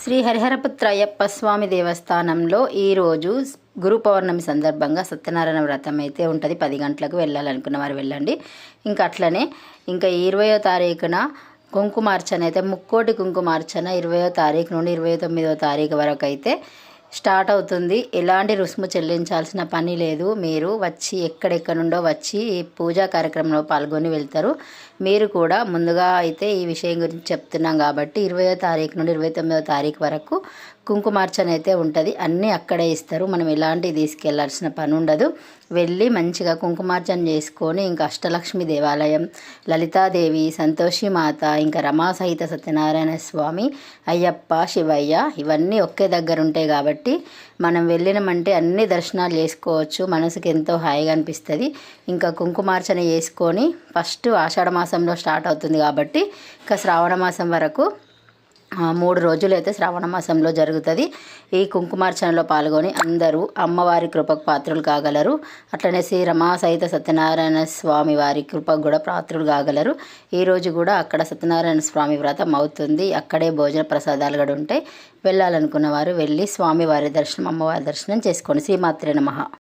శ్రీ హరిహరపుత్రయ్యప్ప స్వామి దేవస్థానంలో ఈరోజు గురు పౌర్ణమి సందర్భంగా సత్యనారాయణ వ్రతం అయితే ఉంటుంది. పది గంటలకు వెళ్ళాలనుకున్న వారు వెళ్ళండి. ఇంకా అట్లనే ఇంకా ఇరవయో తారీఖున కుంకుమార్చన అయితే ముక్కోటి కుంకుమార్చన ఇరవయో తారీఖు నుండి ఇరవై తొమ్మిదో తారీఖు వరకు అయితే స్టార్ట్ అవుతుంది. ఎలాంటి రుసుము చెల్లించాల్సిన పని లేదు. మీరు వచ్చి ఎక్కడెక్కడ నుండో వచ్చి ఈ పూజా కార్యక్రమంలో పాల్గొని వెళ్తారు. మీరు కూడా ముందుగా అయితే ఈ విషయం గురించి చెప్తున్నాం కాబట్టి ఇరవయో తారీఖు నుండి ఇరవై తొమ్మిదో తారీఖు వరకు కుంకుమార్చన అయితే ఉంటుంది. అన్నీ అక్కడే ఇస్తారు. మనం ఎలాంటి తీసుకెళ్ళాల్సిన పని ఉండదు. వెళ్ళి మంచిగా కుంకుమార్చన చేసుకొని ఇంకా అష్టలక్ష్మి దేవాలయం లలితాదేవి సంతోషి మాత ఇంకా రమాసహిత సత్యనారాయణ స్వామి అయ్యప్ప శివయ్య ఇవన్నీ ఒకే దగ్గర ఉంటాయి కాబట్టి కాబట్టి మనం వెళ్ళినామంటే అన్ని దర్శనాలు చేసుకోవచ్చు. మనసుకి ఎంతో హాయిగా అనిపిస్తుంది. ఇంకా కుంకుమార్చన చేసుకొని ఫస్ట్ ఆషాఢ మాసంలో స్టార్ట్ అవుతుంది కాబట్టి ఇంకా శ్రావణ మాసం వరకు మూడు రోజులు అయితే శ్రావణ మాసంలో జరుగుతుంది. ఈ కుంకుమార్చనలో పాల్గొని అందరూ అమ్మవారి కృపకు పాత్రలు కాగలరు. అట్లనే శ్రీ రమా సహిత సత్యనారాయణ స్వామి వారి కృపకు కూడా పాత్రులు కాగలరు. ఈరోజు కూడా అక్కడ సత్యనారాయణ స్వామి వ్రతం అవుతుంది. అక్కడే భోజన ప్రసాదాలు కూడా ఉంటాయి. వెళ్ళాలనుకున్న వారు వెళ్ళి స్వామివారి దర్శనం అమ్మవారి దర్శనం చేసుకోండి శ్రీమాత్రే నమ.